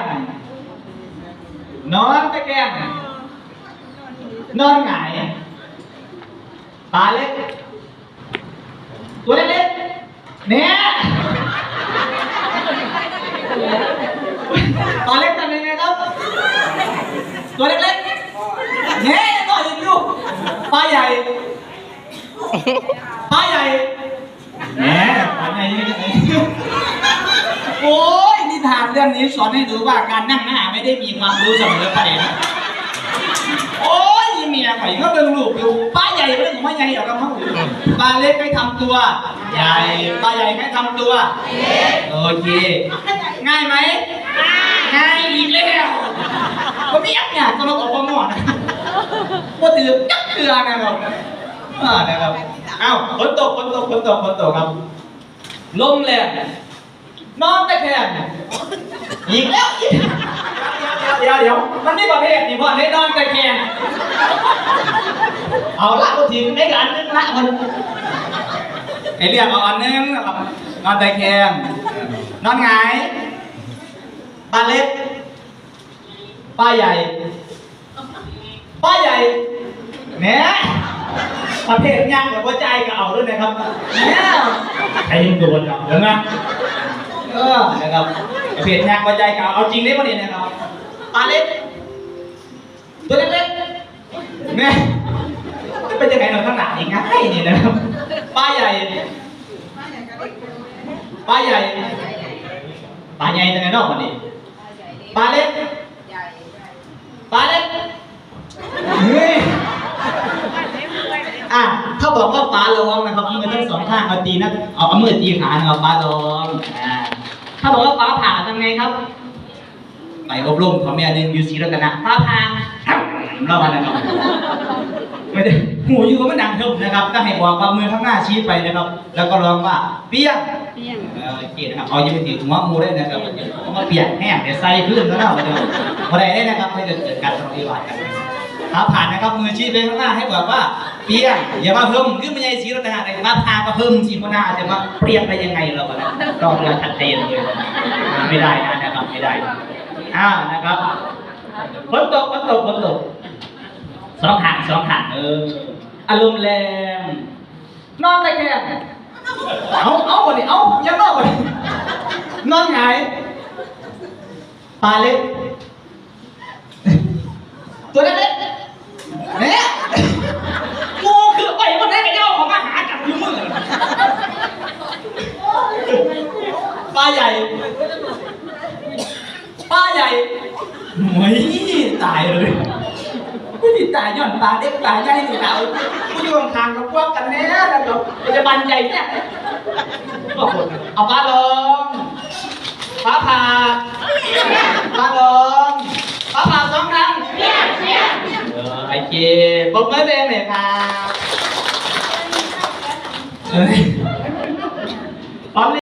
งนอนตะแคงนอนหงายปลาเล็กตัวเรื่องนี้สอนให้รู้ว่าการนั่งหน้าไม่ได้มีความรู้เสมอไปนะโอ้ยเมียข่อยก็เบิ่งลูกอยู่ปลาใหญ่เรื่องของปลาใหญ่เอกำมั่งอยู่ปลาเล็กให้ทำตัว ใหญ่ปลาใหญ่ให้ทำตัวโอเคง่ายไหมง่ายอีกแล้วก็มีอักเนี่ยก็ลงออกมาหมดว่าถือจักเกลือนะครับอ่านะครับอ้าฝนตกฝนตกฝนตกฝนตกครับลมแรง นอนตะแคงอีกแล้วอีกเดี๋ยวเดี๋ยวมันไม่ประเภทนี่พ่อให้นอนตะแคงเอาละก็ทิ้งได้กันนึงละมันไอเรียกเอาอันนึงนะครับนอนตะแคงนอนหงายปลาเล็กปลาใหญ่ปลาใหญ่เนี่ยประเภทย่างกับว่าใจก็เอาด้วยนะครับเนี่ยไอ้ยังโดนครับเดี๋ยวนะเออนะครับประเภทย่างว่าใจก็เอาเอาจริงได้ปะเนี่ยนะครับปลาเล็กตัวเล็กๆเนี่ยเป็นยังไงหน่อยข้างหลังอีกง่ายนี่นะครับปลาใหญ่ปลาใหญ่ปลาใหญ่ยังไงนอกวันนี้ปาเล็กปาเล็กเฮ้ยอะถ้าบอกว่าฟ้าร้องนะครับมือทั้งสองข้างเอาตีนะเอาเอามือตีขานะครับฟ้าร้องอ่าาบอกว่าฟ้าผ่าทำไงครับ ไปอบรมของแม่หนึ่งยูซีรัตนะฟ้าผ่าครับรอบนะครับไม่ได้หูอยู่ก็มันดังเทิมนะครับ ก็ให้บอกว่ามือข้างหน้าชี้ไปนะครับ แล้วก็ร้องว่าเปี้ยงเปี้ยงเออโอเคนะครับเอาอยังไปถือหัวงูได้นะครับเพราะว่าเปียกแห้งเดี๋ยวใส่พื้นแล้วนะเดี๋ยวพอได้ได้นะครับไม่จะเกิดการทะเลาะวิวาทกัน ถ้าผ่านนะครับมือชี้ไปข้างหน้าให้แบอกว่าเปียกอย่ามาเพิ่มขึ้นไม่ใช่สีรัตนะแต่ว่าพามาเพิ่มสีข้างหน้าจะมาเปรียกไปยังไงเราอะรอบเรือชัดเจนเลยไม่ได้นะนะครับไม่ได้อ้าวนะครับฝนตกฝนตกฝนตกสองหันสองหันเอออารมณ์แรงนอนตะแคงเอาเอาวันนี้เอายังนอกวันนี้นอนหงายปลาเล็กตัวเล็กๆเนี่ยงูคือไปมันได้กันย่อของมาหาจับอยู่มือปลา ใหญ่ปลาใหญ่ไม่ตายเลยไม่ได้ตายย้อนปลาเล็กปลาใหญ่นี่เราผู้อยู่ข้างๆกับพวกกันแน่นะครับปัจจุบันใหญ่เนี่ยเอาปลาลงปลาผ่าปลาลงปลาผ่าสองครั้งเออโอเคปรบมือเองเลยครับเอ้ยพร้อม